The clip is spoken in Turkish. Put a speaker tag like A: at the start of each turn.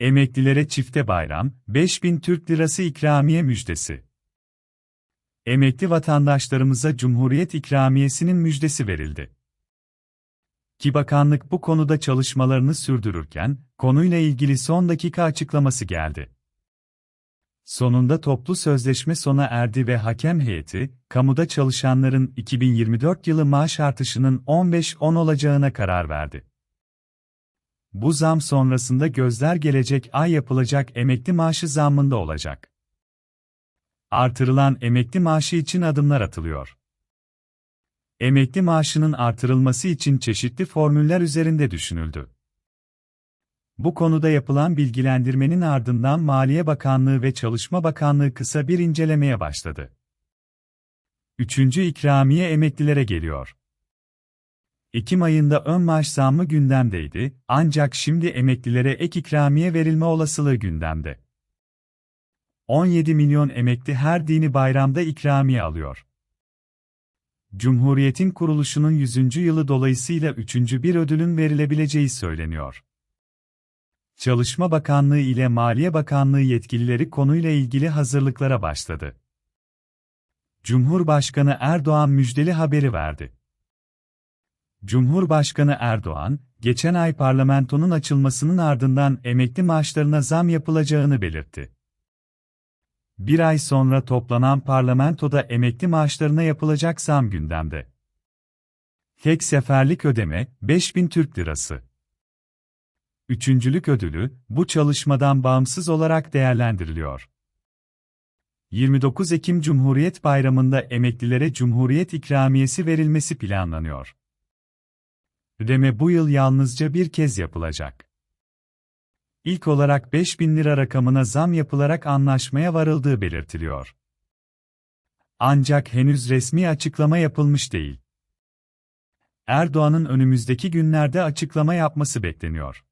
A: Emeklilere çifte bayram, 5000 Türk Lirası ikramiye müjdesi. Emekli vatandaşlarımıza Cumhuriyet ikramiyesinin müjdesi verildi. Ki bakanlık bu konuda çalışmalarını sürdürürken, konuyla ilgili son dakika açıklaması geldi. Sonunda toplu sözleşme sona erdi ve hakem heyeti, kamuda çalışanların 2024 yılı maaş artışının 15-10 olacağına karar verdi. Bu zam sonrasında gözler gelecek ay yapılacak emekli maaşı zammında olacak. Artırılan emekli maaşı için adımlar atılıyor. Emekli maaşının artırılması için çeşitli formüller üzerinde düşünüldü. Bu konuda yapılan bilgilendirmenin ardından Maliye Bakanlığı ve Çalışma Bakanlığı kısa bir incelemeye başladı. Üçüncü ikramiye emeklilere geliyor. Ekim ayında ön maaş zammı gündemdeydi, ancak şimdi emeklilere ek ikramiye verilme olasılığı gündemde. 17 milyon emekli her dini bayramda ikramiye alıyor. Cumhuriyetin kuruluşunun 100. yılı dolayısıyla üçüncü bir ödülün verilebileceği söyleniyor. Çalışma Bakanlığı ile Maliye Bakanlığı yetkilileri konuyla ilgili hazırlıklara başladı. Cumhurbaşkanı Erdoğan müjdeli haberi verdi. Cumhurbaşkanı Erdoğan, geçen ay parlamentonun açılmasının ardından emekli maaşlarına zam yapılacağını belirtti. Bir ay sonra toplanan parlamentoda emekli maaşlarına yapılacak zam gündemde. Tek seferlik ödeme, 5000 Türk Lirası. Üçüncülük ödülü, bu çalışmadan bağımsız olarak değerlendiriliyor. 29 Ekim Cumhuriyet Bayramı'nda emeklilere Cumhuriyet ikramiyesi verilmesi planlanıyor. Ödeme bu yıl yalnızca bir kez yapılacak. İlk olarak 5000 lira rakamına zam yapılarak anlaşmaya varıldığı belirtiliyor. Ancak henüz resmi açıklama yapılmış değil. Erdoğan'ın önümüzdeki günlerde açıklama yapması bekleniyor.